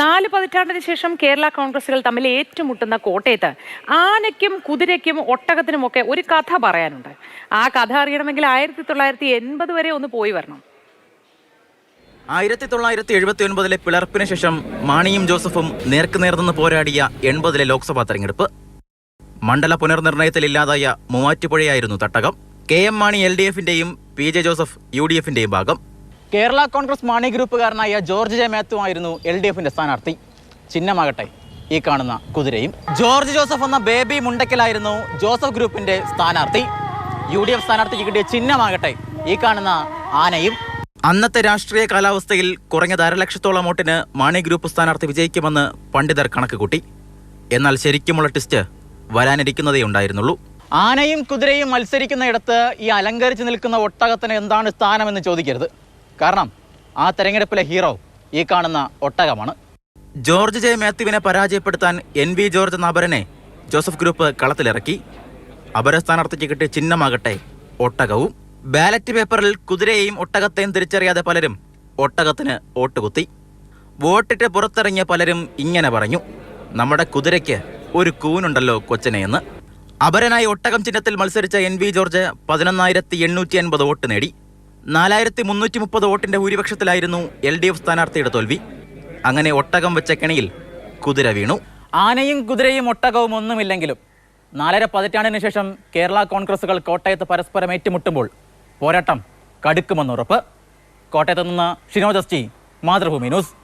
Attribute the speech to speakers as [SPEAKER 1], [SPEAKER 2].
[SPEAKER 1] നാല് പതിറ്റാണ്ടിന് ശേഷം കേരള കോൺഗ്രസുകൾ തമ്മിൽ ഏറ്റുമുട്ടുന്ന കോട്ടയത്ത് ആനയ്ക്കും കുതിരയ്ക്കും ഒട്ടകത്തിനുമൊക്കെ ഒരു കഥ പറയാനുണ്ട്. ആ കഥ അറിയണമെങ്കിൽ ആയിരത്തി തൊള്ളായിരത്തി എൺപത് വരെ ഒന്ന് പോയി വരണം.
[SPEAKER 2] ആയിരത്തി തൊള്ളായിരത്തി എഴുപത്തി ഒൻപതിലെ പിളർപ്പിന് ശേഷം മാണിയും ജോസഫും നേർക്കുനേർ നിന്ന് പോരാടിയ എൺപതിലെ ലോക്സഭാ തെരഞ്ഞെടുപ്പ്. മണ്ഡല പുനർനിർണയത്തിൽ ഇല്ലാതായ മൂവാറ്റുപുഴയായിരുന്നു തട്ടകം. K M Mani L D എഫിന്റെയും P J Joseph U D എഫിന്റെയും ഭാഗം. കേരള കോൺഗ്രസ് മാണി ഗ്രൂപ്പുകാരനായ ജോർജ് ജെ മാത്യു ആയിരുന്നു എൽ ഡി എഫിന്റെ സ്ഥാനാർത്ഥി. ചിഹ്നമാകട്ടെ ഈ കാണുന്ന കുതിരയും. ജോർജ് ജോസഫ് എന്ന ബേബി മുണ്ടക്കലായിരുന്നു ജോസഫ് ഗ്രൂപ്പിന്റെ സ്ഥാനാർത്ഥി. യു ഡി എഫ് സ്ഥാനാർത്ഥിക്ക് കിട്ടിയ ചിഹ്നമാകട്ടെ ഈ കാണുന്ന ആനയും. അന്നത്തെ രാഷ്ട്രീയ കാലാവസ്ഥയിൽ കുറഞ്ഞത് അരലക്ഷത്തോളം വോട്ടിന് മാണി ഗ്രൂപ്പ് സ്ഥാനാർത്ഥി വിജയിക്കുമെന്ന് പണ്ഡിതർ കണക്ക് കൂട്ടി എന്നാൽ ശരിക്കുമുള്ള ടിസ്റ്റ് വരാനിരിക്കുന്നതേ ഉണ്ടായിരുന്നുള്ളൂ. ആനയും കുതിരയും മത്സരിക്കുന്നിടത്ത് ഈ അലങ്കരിച്ച് നിൽക്കുന്ന ഒട്ടകത്തിന് എന്താണ് സ്ഥാനമെന്ന് ചോദിക്കരുത്. കാരണം ആ തെരഞ്ഞെടുപ്പിലെ ഹീറോ ഈ കാണുന്ന ഒട്ടകമാണ്. ജോർജ് ജെ മാത്യുവിനെ പരാജയപ്പെടുത്താൻ എൻ വി ജോർജ് നബരനെ ജോസഫ് ഗ്രൂപ്പ് കളത്തിലിറക്കി. അപര സ്ഥാനാർത്ഥിക്ക് കിട്ടിയ ചിഹ്നമാകട്ടെ ഒട്ടകവും. ബാലറ്റ് പേപ്പറിൽ കുതിരയെയും ഒട്ടകത്തെയും തിരിച്ചറിയാതെ പലരും ഒട്ടകത്തിന് വോട്ടുകുത്തി. വോട്ടിട്ട് പുറത്തിറങ്ങിയ പലരും ഇങ്ങനെ പറഞ്ഞു നമ്മുടെ കുതിരയ്ക്ക് ഒരു കൂനുണ്ടല്ലോ കൊച്ചനെയെന്ന് അപരനായി ഒട്ടകം ചിഹ്നത്തിൽ മത്സരിച്ച എൻ വി ജോർജ് പതിനൊന്നായിരത്തി എണ്ണൂറ്റി അൻപത് വോട്ട് നേടി. നാലായിരത്തി മുന്നൂറ്റി മുപ്പത് വോട്ടിന്റെ ഭൂരിപക്ഷത്തിലായിരുന്നു എൽ ഡി എഫ് സ്ഥാനാർത്ഥിയുടെ തോൽവി. അങ്ങനെ ഒട്ടകം വെച്ച കെണിയിൽ കുതിര വീണു. ആനയും കുതിരയും ഒട്ടകവും ഒന്നുമില്ലെങ്കിലും നാലര പതിറ്റാണ്ടിന് ശേഷം കേരള കോൺഗ്രസുകൾ കോട്ടയത്ത് പരസ്പരം ഏറ്റുമുട്ടുമ്പോൾ പോരാട്ടം കടുക്കുമെന്നുറപ്പ്. കോട്ടയത്ത് നിന്ന് ഷിനോജസ്റ്റി മാതൃഭൂമി ന്യൂസ്.